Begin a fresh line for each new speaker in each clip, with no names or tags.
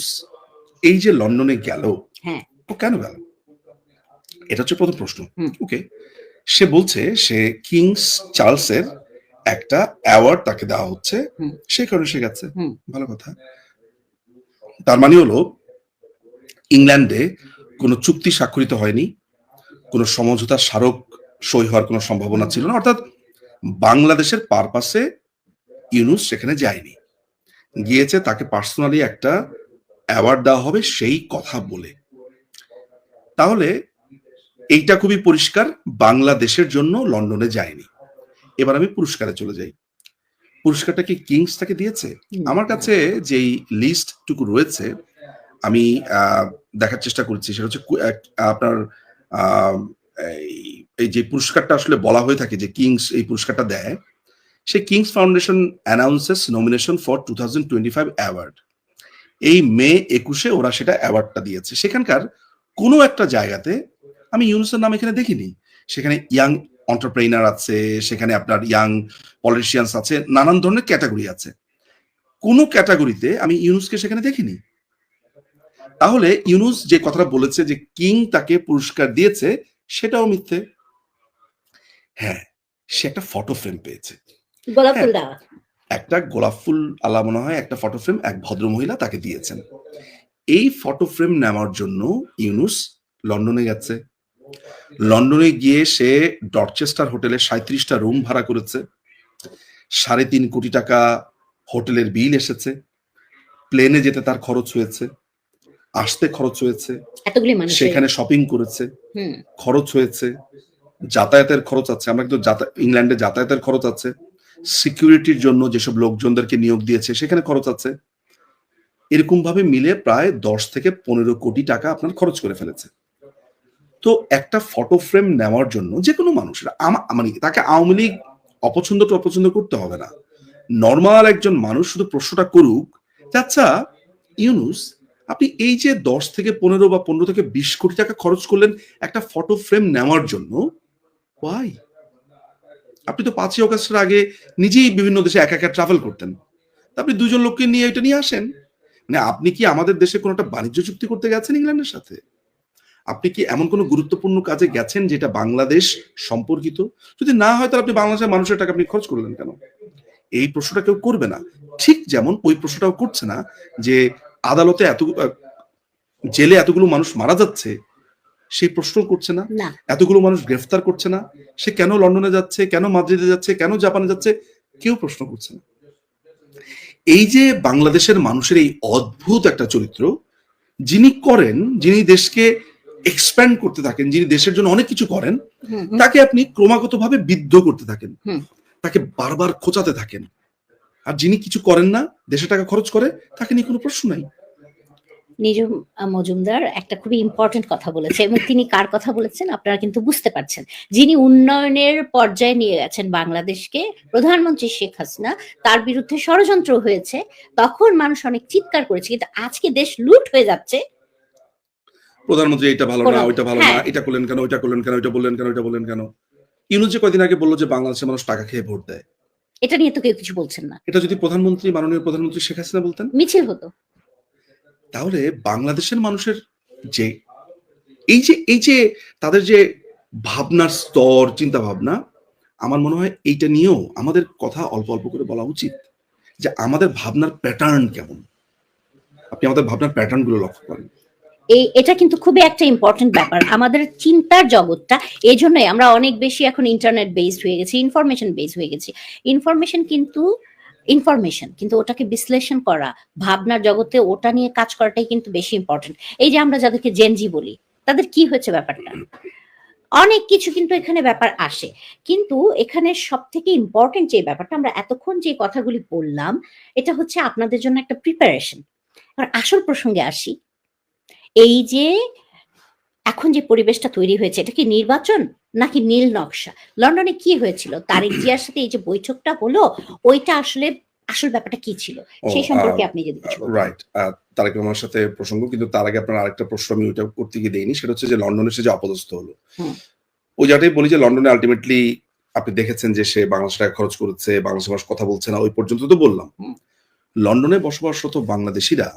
ইউনুস এই যে লন্ডনে গেল
হ্যাঁ।
ও কেন গেল? এটা হচ্ছে প্রথম প্রশ্ন। ওকে। সে বলছে সে কিংস চার্লসের একটা অ্যাওয়ার্ড তাকে দেওয়া হচ্ছে। সেই কারণে সে গেছে। ভালো কথা। তার মানে হলো ইংল্যান্ডে কোনো চুক্তি স্বাক্ষরিত হয়নি কোনো সমঝোতা স্মারক সই হওয়ার কোনো সম্ভাবনা ছিল না। অর্থাৎ বাংলাদেশের পারপাসে ইউনুস সেখানে যায়নি। গিয়েছে তাকে পার্সোনালি একটা অ্যাওয়ার্ড দেওয়া হবে সেই কথা বলে। তাহলে এইটা খুবই পরিষ্কার বাংলাদেশের জন্য লন্ডনে যায়নি। এবার আমি পুরস্কারে চলে যাই। পুরস্কারটা কি কিংস তাকে দিয়েছে? আমার কাছে যেই লিস্ট টুকু রয়েছে আমি দেখার চেষ্টা করছি। সেটা হচ্ছে আপনার এই- এই যে পুরস্কারটা আসলে বলা হয়ে থাকে যে কিংস এই পুরস্কারটা দেয় সেই Kings Foundation announces nomination for two thousand twenty five award এই মে একুশে ওরা সেটা অ্যাওয়ার্ডটা দিয়েছে। সেখানকার কোনো একটা জায়গাতে আমি ইউনুসের নাম এখানে দেখিনি। সেখানে ইয়াং অন্টারপ্রেনার আছে সেখানে আপনার ইয়াং পলিটিশিয়ানস আছে নানান ধরনের ক্যাটাগরি আছে। কোনো ক্যাটাগরিতে আমি ইউনুসকে সেখানে দেখিনি। তাহলে ইউনুস যে কথাটা বলেছে যে কিং তাকে পুরস্কার দিয়েছে সেটাও মিথ্যে। হ্যাঁ সে একটা ফটো ফ্রেম পেয়েছে। একটা গোলাপ ফুল আল্লাহ মনে হয় একটা ফটো ফ্রেম এক ভদ্র মহিলা তাকে দিয়েছেন। এই ফটো ফ্রেম নেওয়ার জন্য ইউনুস লন্ডনে গেছে। লন্ডনে গিয়ে সে ডরচেস্টার হোটেলে সাঁত্রিশটা রুম ভাড়া করেছে। সাড়ে তিন কোটি টাকা হোটেলের বিল এসেছে। প্লেনে যেতে তার খরচ হয়েছে। আসতে খরচ হয়েছে। সেখানে শপিং করেছে। খরচ হয়েছে। যাতায়াতের খরচ আছে। আমরা কিন্তু ইংল্যান্ডে যাতায়াতের খরচ আছে। সিকিউরিটির জন্য যেসব লোকজনদেরকে নিয়োগ দিয়েছে, সেখানে খরচ আছে। এরকম ভাবে মিলে প্রায় দশ থেকে পনেরো কোটি টাকা আপনার খরচ করে ফেলেছে। তো একটা ফটো ফ্রেম নেওয়ার জন্য যে কোনো মানুষের মানে তাকে আওয়ামী লীগ অপছন্দ তো অপছন্দ করতে হবে না। নর্মাল একজন মানুষ শুধু প্রশ্নটা করুক আচ্ছা ইউনুস, আপনি এই যে দশ থেকে পনেরো বা পনেরো থেকে বিশ কোটি টাকা খরচ করলেন একটা ফটো ফ্রেম নেওয়ার জন্য ওয়াই আপনি তো পাঁচই অগস্টের আগে নিজেই বিভিন্ন দেশে একা একা ট্রাভেল করতেন। আপনি দুজন লোককে নিয়ে এটা নিয়ে আসেন। মানে আপনি কি আমাদের দেশে কোনো একটা বাণিজ্য চুক্তি করতে গেছেন ইংল্যান্ডের সাথে? আপনি কি এমন কোনো গুরুত্বপূর্ণ কাজে গেছেন যেটা বাংলাদেশ সম্পর্কিত? যদি না হয় তাহলে আপনি বাংলাদেশের মানুষের টাকা আপনি খরচ করলেন কেন? এই প্রশ্নটা কেউ করবে না। ঠিক যেমন ওই প্রশ্নটাও করছে না যে আদালতে এত জেলে এতগুলো মানুষ মারা যাচ্ছে সেই প্রশ্ন করছে না। এতগুলো মানুষ গ্রেফতার করছে না। সে কেন লন্ডনে যাচ্ছে কেন মাদ্রিদে যাচ্ছে কেন জাপানে যাচ্ছে কেউ প্রশ্ন করছে না। এই যে বাংলাদেশের মানুষের এই অদ্ভুত একটা চরিত্র যিনি করেন যিনি দেশকে এক্সপ্যান্ড করতে থাকেন যিনি দেশের জন্য অনেক কিছু করেন। তাকে আপনি ক্রমাগতভাবে বিদ্ধ করতে থাকেন। তাকে বারবার খোঁচাতে থাকেন। আর যিনি কিছু করেন না দেশে টাকা খরচ করে তাকে নিয়ে কোনো প্রশ্ন নাই।
নিজম মজুমদার একটা খুবই ইম্পর্টেন্ট কথা বলেছে এবং তিনি কার কথা বলেছেন আপনারা কিন্তু বুঝতে পারছেন। যিনি উন্নয়নের পর্যায়ে নিয়ে গেছেন বাংলাদেশকে প্রধানমন্ত্রী শেখ হাসিনা তার বিরুদ্ধে ষড়যন্ত্র হয়েছে তখন মানুষ অনেক চিৎকার করেছে কিন্তু আজকে দেশ লুট হয়ে যাচ্ছে।
প্রধানমন্ত্রী এটা ভালো না ওইটা ভালো না
হ্যাঁ।
এটা করলেন কেন ওইটা করলেন কেন ওইটা বললেন কেন ওইটা বললেন কেন? ইউনুস যে কয়দিন আগে বলল যে বাংলাদেশের মানুষ টাকা খেয়ে ভোট দেয়?
এটা নিয়ে তো কেউ কিছু বলছেন না।
এটা যদি প্রধানমন্ত্রী মাননীয় প্রধানমন্ত্রী শেখ হাসিনা বলতেন?
মিছিল হতো।
তাহলে বাংলাদেশের মানুষের যে, এই যে এই যে তাদের যে ভাবনার স্তর চিন্তা ভাবনা আমার মনে হয় এইটা নিয়েও আমাদের কথা অল্প অল্প করে বলা উচিত যে আমাদের ভাবনার প্যাটার্ন কেমন। আপনি আমাদের ভাবনার প্যাটার্নগুলো লক্ষ্য করেন।
এই, এটা কিন্তু খুবই একটা ইম্পর্টেন্ট ব্যাপার। আমাদের চিন্তার জগৎটা, এই জন্যই আমরা অনেক বেশি এখন ইন্টারনেট বেসড হয়ে গেছি ইনফরমেশন বেসড হয়ে গেছি। ইনফরমেশন কিন্তু ইনফরমেশন কিন্তু ওটাকে বিশ্লেষণ করা, ভাবনার জগতে ওটা নিয়ে কাজ করাটাই কিন্তু বেশি ইম্পর্টেন্ট এই যে আমরা যাদেরকে জেনজি বলি, তাদের কি হয়েছে ব্যাপারটা? অনেক কিছু কিন্তু এখানে ব্যাপার আসে, কিন্তু এখানে সব থেকে ইম্পর্টেন্ট যে ব্যাপারটা, আমরা এতক্ষণ যে কথাগুলি বললাম, এটা হচ্ছে আপনাদের জন্য একটা প্রিপারেশন আর আসল প্রসঙ্গে আসি, এই যে এখন যে পরিবেশটা তৈরি হয়েছে, এটা কি নির্বাচন? নাকি নীল নকশা? লন্ডনে কি হয়েছিল? তারেক জিয়ার সাথে এই যে বৈঠকটা হলো ওইটা আসলে আসল ব্যাপারটা কি ছিল? সেই সম্পর্কে আপনি যদি কিছু।
রাইট তারেক রহমানের সাথে প্রসঙ্গ কিন্তু তার আগে আপনার আরেকটা প্রশ্ন আমি ওইটা করতে গিয়ে দেইনি সেটা হচ্ছে যে লন্ডনে সে যে অপদস্থ হলো। ওই জায়গাটাই বলি যে লন্ডনে আলটিমেটলি আপনি দেখেছেন যে সে বাংলাদেশ টাকা খরচ করেছে বাংলাদেশ মানুষ কথা বলছে না ওই পর্যন্ত তো বললাম। লন্ডনে বসবাসরত বাংলাদেশিরা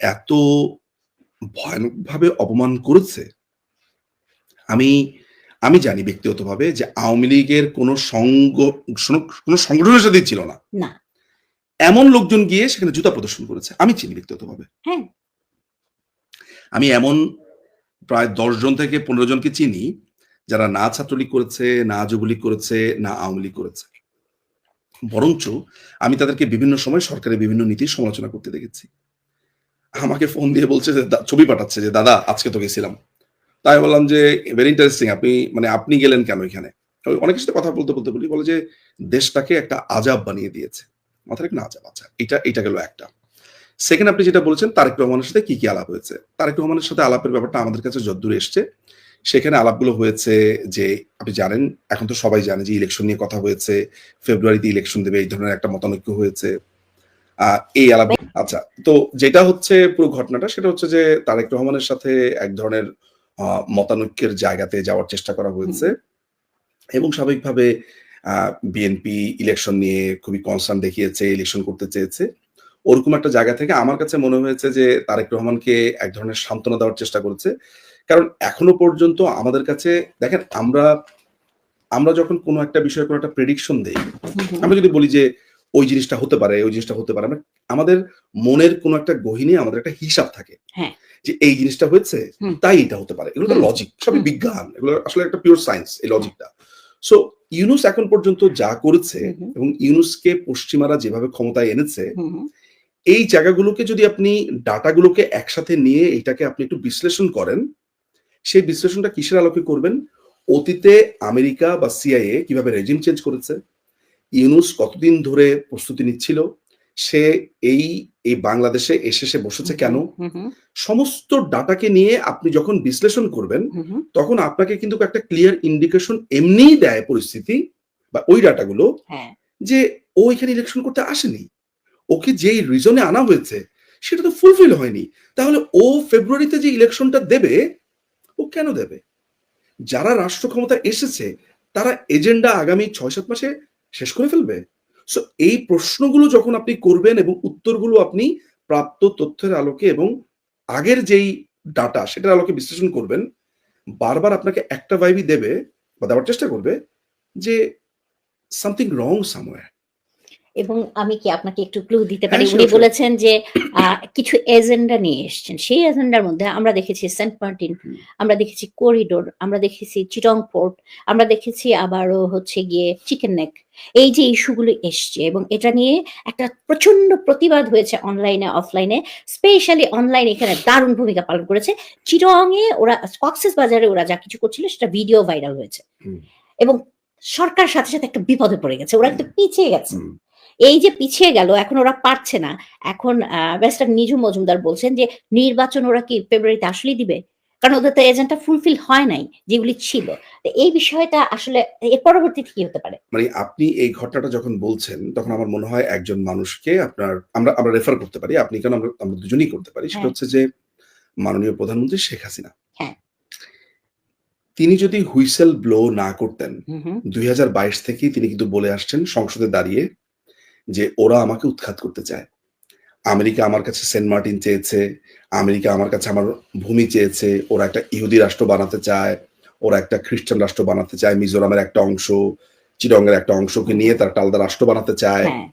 এত ভয়ানকভাবে অপমান করেছে। আমি আমি জানি ব্যক্তিগতভাবে যে আওয়ামী লীগের কোনো সঙ্গ কোনো সংগঠনের সাথেই ছিল না।
না।
এমন লোকজন গিয়ে সেখানে জুতা প্রদর্শন করেছে। আমি চিনি ব্যক্তিগতভাবে।
হ্যাঁ।
আমি এমন প্রায় দশ জন থেকে পনেরো জনকে চিনি যারা না ছাত্রলীগ করেছে না যুবলীগ করেছে না আওয়ামী লীগ করেছে। বরঞ্চ আমি তাদেরকে বিভিন্ন সময় সরকারের বিভিন্ন নীতির সমালোচনা করতে দেখেছি। আমাকে ফোন দিয়ে বলছে যে ছবি পাঠাচ্ছে যে দাদা আজকে তো গেছিলাম তাই বললাম যে ভেরি ইন্টারেস্টিং আপনি মানে আপনি গেলেন কেন এখানে? অনেকের সাথে কথা বলতে বলতে বলি, বলে যে, দেশটাকে একটা আজাব বানিয়ে দিয়েছে। মাথায় একটা আজাব আচ্ছা এটা এটা গেল একটা। সেকেন্ড আপনি যেটা বলেছেন, তারেক রহমানের সাথে কি কি আলাপ হয়েছে? তারেক রহমানের সাথে আলাপের ব্যাপারটা আমাদের কাছে যদ্দূর এসছে। সেখানে আলাপগুলো হয়েছে যে, আপনি জানেন, এখন তো সবাই জানে যে ইলেকশন নিয়ে কথা হয়েছে। ফেব্রুয়ারিতে ইলেকশন দেবে, এই ধরনের একটা মতানৈক্য হয়েছে। এই আলাপ আচ্ছা তো যেটা হচ্ছে পুরো ঘটনাটা, সেটা হচ্ছে যে, তারেক রহমানের সাথে এক ধরনের মতানৈক্যের জায়গাতে যাওয়ার চেষ্টা করা হয়েছে। এবং স্বাভাবিকভাবে বিএনপি ইলেকশন নিয়ে খুবই কনসার্ন দেখিয়েছে ইলেকশন করতে চেয়েছে। ওরকম একটা জায়গা থেকে আমার কাছে মনে হয়েছে যে তারেক রহমানকে এক ধরনের সান্ত্বনা দেওয়ার চেষ্টা করেছে। কারণ এখনও পর্যন্ত আমাদের কাছে দেখেন আমরা আমরা যখন কোনো একটা বিষয়ে কোনো একটা প্রেডিকশন দেই। আমরা যদি বলি যে ওই জিনিসটা হতে পারে ওই জিনিসটা হতে পারে। আমাদের মনের কোনো একটা গহিনী আমাদের একটা হিসাব থাকে
হ্যাঁ।
যে এই জিনিসটা হয়েছে তাই এটা হতে পারে। এগুলো তো লজিক সবই বিজ্ঞান এগুলো আসলে একটা পিওর সায়েন্স এই লজিকটা সো ইউনুস এখন পর্যন্ত যা করেছে। এবং ইউনুসকে পশ্চিমারা যেভাবে ক্ষমতায় এনেছে। এই জায়গাগুলোকে যদি আপনি ডাটাগুলোকে একসাথে নিয়ে এটাকে আপনি একটু বিশ্লেষণ করেন সেই বিশ্লেষণটা কিসের আলোকে করবেন? অতীতে আমেরিকা বা সিআইএ কীভাবে রেজিম চেঞ্জ করেছে? ইউনুস কতদিন ধরে প্রস্তুতি নিচ্ছিল? সে এই এই বাংলাদেশে এসে সে বসেছে কেন। সমস্ত ডাটাকে নিয়ে আপনি যখন বিশ্লেষণ করবেন। তখন আপনাকে কিন্তু একটা ক্লিয়ার ইন্ডিকেশন এমনিই দেয় পরিস্থিতি বা ওই ডাটাগুলো
হ্যাঁ।
যে ও এখানে ইলেকশন করতে আসেনি। ওকে যেই রিজনে আনা হয়েছে সেটা তো ফুলফিল হয়নি। তাহলে ও ফেব্রুয়ারিতে যে ইলেকশনটা দেবে ও কেন দেবে? যারা রাষ্ট্র ক্ষমতা এসেছে তারা এজেন্ডা আগামী ছয় সাত মাসে শেষ করে ফেলবে? সো এই প্রশ্নগুলো যখন আপনি করবেন এবং উত্তরগুলো আপনি প্রাপ্ত তথ্যের আলোকে এবং আগের যেই ডাটা সেটার আলোকে বিশ্লেষণ করবেন, বারবার আপনাকে একটা ভাইবই দেবে বা দেওয়ার চেষ্টা করবে যে সামথিং রং সামওয়্যার
এবং আমি কি আপনাকে একটু ক্লু দিতে পারি?
হ্যাঁ,
উনি বলেছেন যে আহ, কিছু এজেন্ডা নিয়ে এসেছেন। সেই এজেন্ডার মধ্যে আমরা দেখেছি সেন্ট মার্টিন আমরা দেখেছি করিডোর আমরা দেখেছি চিটং পোর্ট আমরা দেখেছি আবারও হচ্ছে গিয়ে চিকেন নেক এই যে ইস্যুগুলো এসছে এবং এটা নিয়ে একটা প্রচণ্ড প্রতিবাদ হয়েছে অনলাইনে অফলাইনে স্পেশালি অনলাইন এখানে দারুণ ভূমিকা পালন করেছে। চিটং এ ওরা কক্সেস বাজারে ওরা যা কিছু করছিল সেটা ভিডিও ভাইরাল হয়েছে। এবং সরকার সাথে সাথে একটা বিপদে পড়ে গেছে। ওরা একটু পিছিয়ে গেছে। এই যে পিছিয়ে গেল এখন ওরা পারছে না। এখন ব্যারিস্টার নিজু মজুমদার বলছেন যে নির্বাচন ওরা কি ফেব্রুয়ারিতে আসলেই দিবে? কারণ ওদের তো এজেন্টটা ফুলফিল হয় নাই যেগুলি ছিল। এই বিষয়টা আসলে এর পরবর্তীতে কি হতে পারে?
মানে আপনি এই ঘটনাটা যখন বলছেন তখন আমার মনে হয় একজন মানুষকে আপনার আমরা আমরা রেফার করতে পারি। আপনি কেন আমরা আমরা দুজনেই করতে পারি? সেটা
হ্যাঁ।
হচ্ছে যে মাননীয় প্রধানমন্ত্রী শেখ হাসিনা।
হ্যাঁ।
তিনি যদি হুইসেল ব্লো না করতেন দুই থেকেই তিনি কিন্তু বলে আসছেন সংসদে দাঁড়িয়ে যে ওরা আমাকে উৎখাত করতে চায়। আমেরিকা আমার কাছে সেন্ট মার্টিন চেয়েছে আমেরিকা আমার কাছে আমার ভূমি চেয়েছে ওরা একটা ইহুদি রাষ্ট্র বানাতে চায় ওরা একটা খ্রিস্টান রাষ্ট্র বানাতে চায় মিজোরামের একটা অংশ চিরঙ্গের একটা অংশকে নিয়ে তারা আলাদা রাষ্ট্র বানাতে চায়।
হ্যাঁ।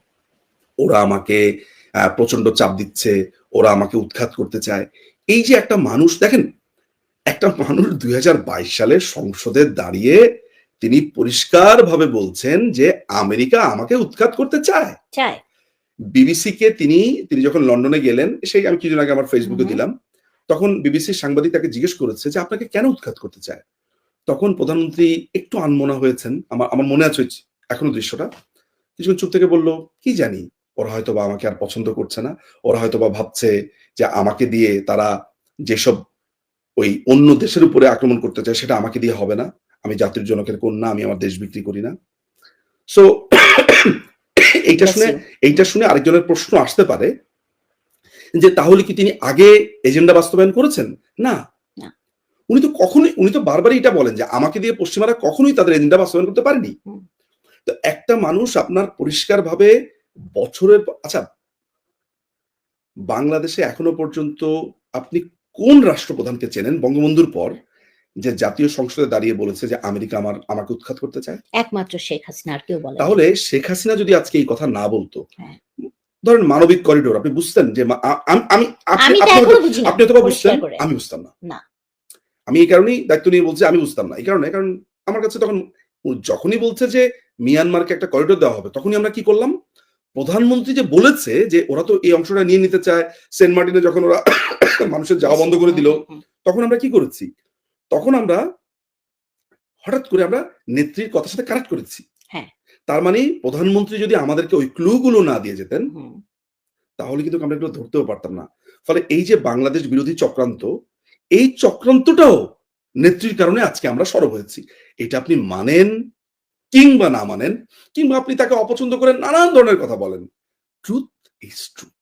ওরা আমাকে আহ, প্রচণ্ড চাপ দিচ্ছে ওরা আমাকে উৎখাত করতে চায়। এই যে একটা মানুষ দেখেন একটা মানুষ দুই হাজার বাইশ সালে সংসদে দাঁড়িয়ে তিনি পরিষ্কার ভাবে বলছেন যে আমেরিকা আমাকে উৎখাত করতে চায়।
চায়।
বিবিসি কে তিনি তিনি যখন লন্ডনে গেলেন সেই আমি কিছুদিন আগে আমার ফেসবুকে দিলাম তখন বিবিসির সাংবাদিক তাকে জিজ্ঞেস করেছে যে আপনাকে কেন উৎখাত করতে চায়? তখন প্রধানমন্ত্রী একটু আনমনা হয়েছেন আমার আমার মনে আছে এখনও দৃশ্যটা। কিছুক্ষণ চুপ থেকে বলল কি জানি ওরা হয়তো বা আমাকে আর পছন্দ করছে না। ওরা হয়তো বা ভাবছে যে আমাকে দিয়ে তারা যেসব ওই অন্য দেশের উপরে আক্রমণ করতে চায় সেটা আমাকে দিয়ে হবে না। আমি জাতির জনকের কন্যা আমি আমার দেশ বিক্রি করি না। সো এইটা শুনে এইটা শুনে আরেকজনের প্রশ্ন আসতে পারে যে তাহলে কি তিনি আগে এজেন্ডা বাস্তবায়ন করেছেন? না। উনি তো কখনোই উনি তো বারবারই এটা বলেন যে আমাকে দিয়ে পশ্চিমারা কখনোই তাদের এজেন্ডা বাস্তবায়ন করতে পারেনি। তো একটা মানুষ আপনার পরিষ্কারভাবে বছরের আচ্ছা বাংলাদেশে এখনও পর্যন্ত আপনি কোন রাষ্ট্রপ্রধানকে চেনেন? বঙ্গবন্ধুর পর। যে জাতীয় সংসদে দাঁড়িয়ে বলেছে যে আমেরিকা আমার আমাকে উৎখাত করতে চায়?
একমাত্র শেখ হাসিনা আর কেউ বলে
তাহলে শেখ হাসিনা যদি আজকে এই কথা না বলতো
হ্যাঁ।
ধরেন মানবিক করিডোর আপনি বুঝতেন যে আম- আপনি আপনি
এখনও
হয়তো-
বুঝি না
আপনি হয়তো বা বুঝতেন আমি বুঝতাম না। আমি এই কারণেই দায়িত্ব নিয়ে বলছি আমি বুঝতাম না। এই কারণে কারণ আমার কাছে তখন যখনই বলছে যে মিয়ানমারকে একটা করিডোর দেওয়া হবে তখনই আমরা কি করলাম? প্রধানমন্ত্রী যে বলেছে যে ওরা তো এই অংশটা নিয়ে নিতে চায় সেন্ট মার্টিনে যখন ওরা মানুষের যাওয়া বন্ধ করে দিল তখন আমরা কি করেছি? তখন আমরা হঠাৎ করে আমরা নেত্রীর কথার সাথে কানেক্ট করেছি
হ্যাঁ।
তার মানে প্রধানমন্ত্রী যদি আমাদেরকে ওই ক্লু গুলো না দিয়ে যেতেন। তাহলে কিন্তু আমরা এগুলো ধরতেও পারতাম না। ফলে এই যে বাংলাদেশ বিরোধী চক্রান্ত এই চক্রান্তটাও নেত্রীর কারণে আজকে আমরা সরব হয়েছি। এটা আপনি মানেন কিংবা না মানেন কিংবা আপনি তাকে অপছন্দ করেন নানান ধরনের কথা বলেন। Truth is truth